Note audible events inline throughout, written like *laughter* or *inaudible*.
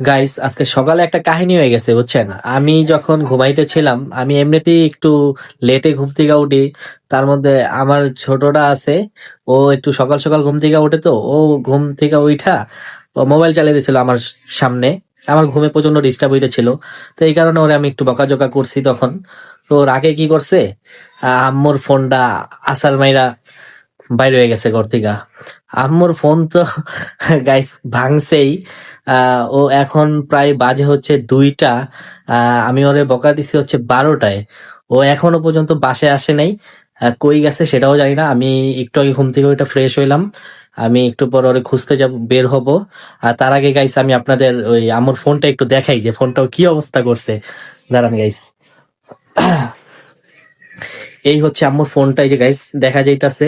Guys আজকে সকালে একটা কাহিনী হয়ে গেছে, বুঝছেন? আমি যখন ঘুমাইতে ছিলাম, আমি এমনিতেই একটু লেটে ঘুম থেকে উঠি। তার মধ্যে আমার ছোটটা আছে, ও একটু সকাল সকাল ঘুম থেকে উঠে তো, ও ঘুম থেকে উঠা মোবাইল চালিয়ে দিয়েছিল আমার সামনে। আমার ঘুমে প্রচণ্ড ডিস্টার্ব হইতেছিল। তো এই কারণে ওরে আমি একটু বকাঝকা করছি তখন। তো ওর আগে কি করছে? আম্মুর ফোনটা আসার মাইরা বাইরে হয়ে গেছে ঘর থেকে। আম্মুর ফোন তো গাইস ভাঙছেই। ও এখন প্রায় বাজে হচ্ছে দুইটা। আমি ওরে বকা দিছি হচ্ছে বারোটায়। ও এখনও পর্যন্ত বাসে আসে নাই। কই গেছে সেটাও জানি না। আমি একটু আগে ঘুম থেকে ওইটা ফ্রেশ হইলাম। আমি একটু পর ওরে খুঁজতে যাব, বের হব। আর তার আগে গাইস আমি আপনাদের ওই আমার ফোনটা একটু দেখাই যে ফোনটাও কি অবস্থা করছে। দাঁড়ান গাইস এই হচ্ছে আমার ফোনটা, এই যে গাইস দেখা যাইতাছে,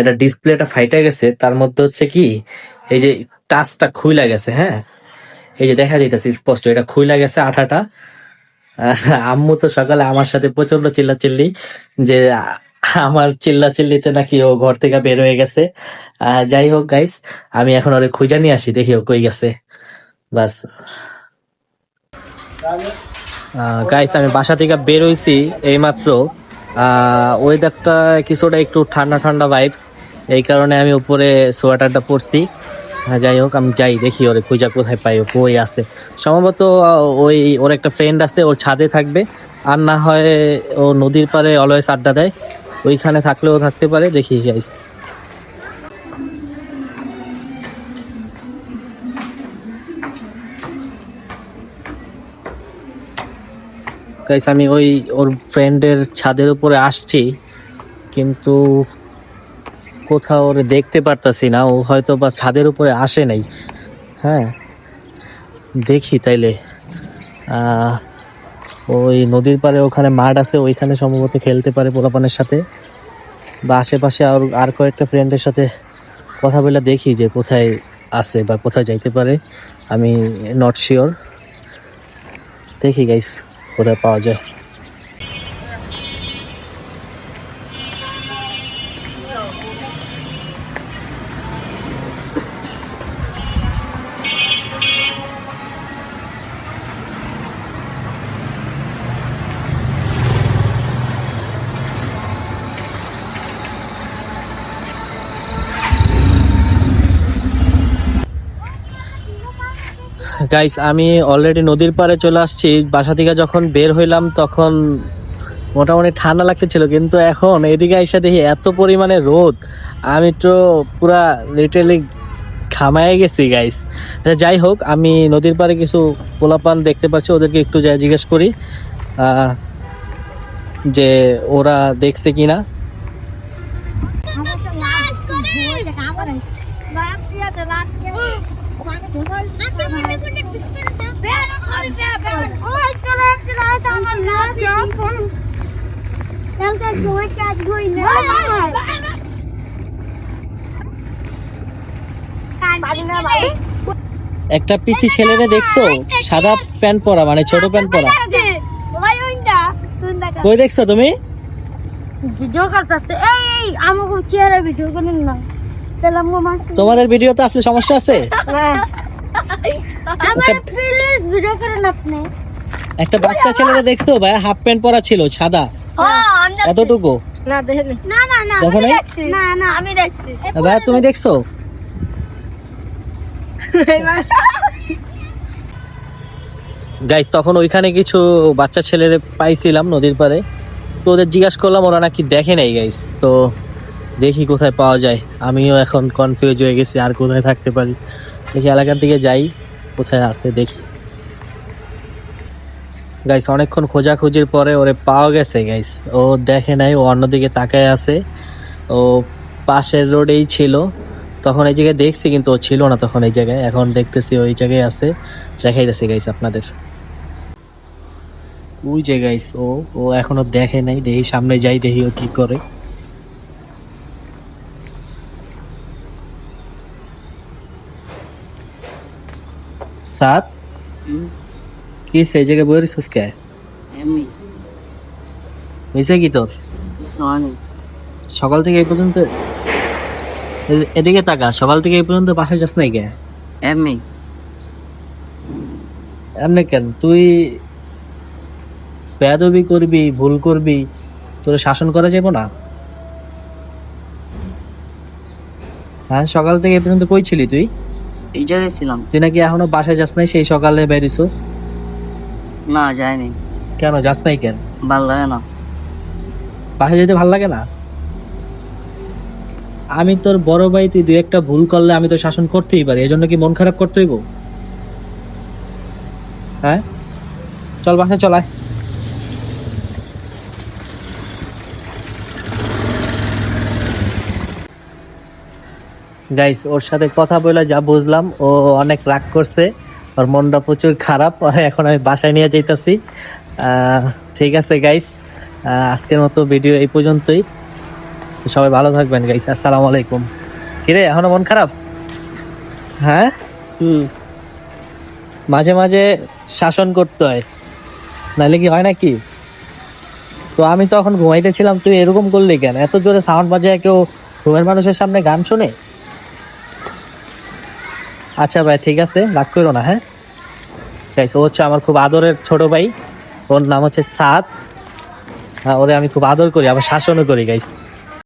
এটা ডিসপ্লেটা ফাইটা গেছে, তার মধ্যে হচ্ছে কি, এই যে টাচটা খুইলা গেছে হ্যাঁ? এই যে দেখা যাইতাছে স্পষ্ট, এটা খুইলা গেছে আঠাটা। *laughs* আম্মু তো সকালে আমার সাথে প্রচণ্ড চিল্লাচিল্লি, যে আমার চিল্লা চিল্লিতে নাকি ও ঘর থেকে বের হয়ে গেছে। যাই হোক গাইস আমি এখন ওরে খুঁজা নিয়ে আসি, দেখি ও কই গেছে। বাস। গাইস আমি বাসা থেকে বের হইছি, এইমাত্র ওয়েদারটা কিছুটা একটু ঠান্ডা ঠান্ডা ভাইবস এই কারণে আমি উপরে সোয়েটারটা পরছি। হ্যাঁ, যাই হোক আমি যাই দেখি ওরে খুঁজা কোথায় পাই ও কই আছে। সম্ভবত ওই ওর একটা ফ্রেন্ড আছে ওর ছাদে থাকবে। আর না হয় ও নদীর পাড়ে অলওয়েজ আড্ডা দেয়। ওইখানে থাকলেও থাকতে পারে দেখি গাইস গাইস আমি ওই ওর ফ্রেন্ডের ছাদের উপরে আসছি, কিন্তু কোথাও ওরে দেখতে পারতাছি না। ও হয়তো বা ছাদের উপরে আসে নাই। হ্যাঁ দেখি তাইলে। ওই নদীর পাড়ে ওখানে মাঠ আছে, ওইখানে সম্ভবত খেলতে পারে পোলাপানের সাথে। বা আশেপাশে আর আর কয়েকটা ফ্রেন্ডের সাথে কথা বলে দেখি যে কোথায় আছে বা কোথায় যাইতে পারে। আমি নট শিওর দেখি গাইস কোথায় পাওয়া যায় গাইস আমি অলরেডি নদীর পাড়ে চলে আসছি। বাসা থেকে যখন বের হইলাম, তখন মোটামুটি ঠান্ডা লাগতেছিল, কিন্তু এখন এদিকে এসে দেখি এত পরিমাণে রোদ। আমি তো পুরা লিটারলি ঘামায় গেছি গাইস যাই হোক, আমি নদীর পাড়ে কিছু পোলাপান দেখতে পাচ্ছি, ওদেরকে একটু যাই জিজ্ঞেস করি যে ওরা দেখছে কিনা। একটা পিচি ছেলেরে দেখছ? সাদা প্যান্ট পরা মানে ছোট প্যান্ট পরা। কই দেখছ তুমি? ভিডিও করতেছে। এই আমাকে চেয়ারে ভিডিও করেন না। তাহলে আমাকে মার তোমাদের ভিডিওতে আসলে সমস্যা আছে? আমার প্লিজ ভিডিও করেন আপনি। একটা বাচ্চা ছেলেরে দেখছ? ভাই হাফ প্যান্ট পরা ছিল সাদা। এতটুকু? না দেখেন। না না না দেখো নাই? না না। আমি দেখছি ভাই তুমি দেখছ? গাইস তখন ওইখানে কিছু বাচ্চা ছেলেরে পাইছিলাম নদীর পাড়ে। তো ওদের জিজ্ঞাসা করলাম ওরা নাকি দেখে নাই গাইস তো দেখি কোথায় পাওয়া যায়। আমিও এখন কনফিউজ হয়ে গেছি, আর কোথায় থাকতে পারি। দেখি এলাকার দিকে যাই, কোথায় আছে দেখি। গাইস অনেকক্ষণ খোঁজাখুঁজির পরে ওরে পাওয়া গেছে গাইস ও দেখে নাই, ও অন্যদিকে তাকায় আছে। ও পাশের রোডেই ছিল। তখন এই জায়গায় দেখছি, কিন্তু ও ছিল না তখন এই জায়গায়। এখন দেখতেছি ওই জায়গায় আছে। দেখাইতেছি গাইস আপনাদের। ওই যে গাইস ও ও এখনও দেখে নাই। দেখি সামনে যাই, দেখি ও কি করে। সাত। কি সেই জায়গায় বই রিসোর্স কে? হয়েছে কি তোর? সকাল থেকে এই পর্যন্ত এদিকে তাকা সকাল থেকে এই পর্যন্ত বাসায় যাস নাই কে? এমনি। এমনি কেন? তুই বেয়াদবি করবি ভুল করবি তোর শাসন করা যাবে না? হ্যাঁ সকাল থেকে এই পর্যন্ত কই ছিলি তুই? এই জায়গায় ছিলাম। তুই নাকি এখনও বাসায় যাস নাই সেই সকালে বেরিয়েছিস? না যায়নি কেন যাস নাই কেন? ভালো লাগে না। বাসায় যেতে ভালো লাগে না? আমি তোর বড় ভাই তুই দুই একটা ভুল করলে আমি তো শাসন করতেই পারি এজন্য কি মন খারাপ করতে হইব? হ্যাঁ? চল বাসায় চলায় গাইস ওর সাথে কথা বলে যা বুঝলাম ও অনেক রাগ করছে ওর মনটা প্রচুর খারাপ আর *laughs* এখন আমি বাসায় নিয়ে যাইতাছি। ঠিক আছে গাইস আজকের মতো ভিডিও এই পর্যন্তই। সবাই ভালো থাকবেন গাইস আসসালামু আলাইকুম। কিরে এখনও মন খারাপ? হ্যাঁ? হুম। মাঝে মাঝে শাসন করতে হয়। নাহলে কি হয় নাকি? তো আমি তো তখন ঘুমাইতেছিলাম তুই এরকম করলি কেন? এত জোরে সাউন্ড বাজায় কেউ রুমের মানুষের সামনে গান শুনে? আচ্ছা ভাই, ঠিক আছে, রাগ করো না হ্যাঁ? গাইস ও হচ্ছে আমার খুব আদরের ছোট ভাই। ওর নাম হচ্ছে সাত হ্যাঁ ওরে আমি খুব আদর করি আবার শাসনও করি গাইস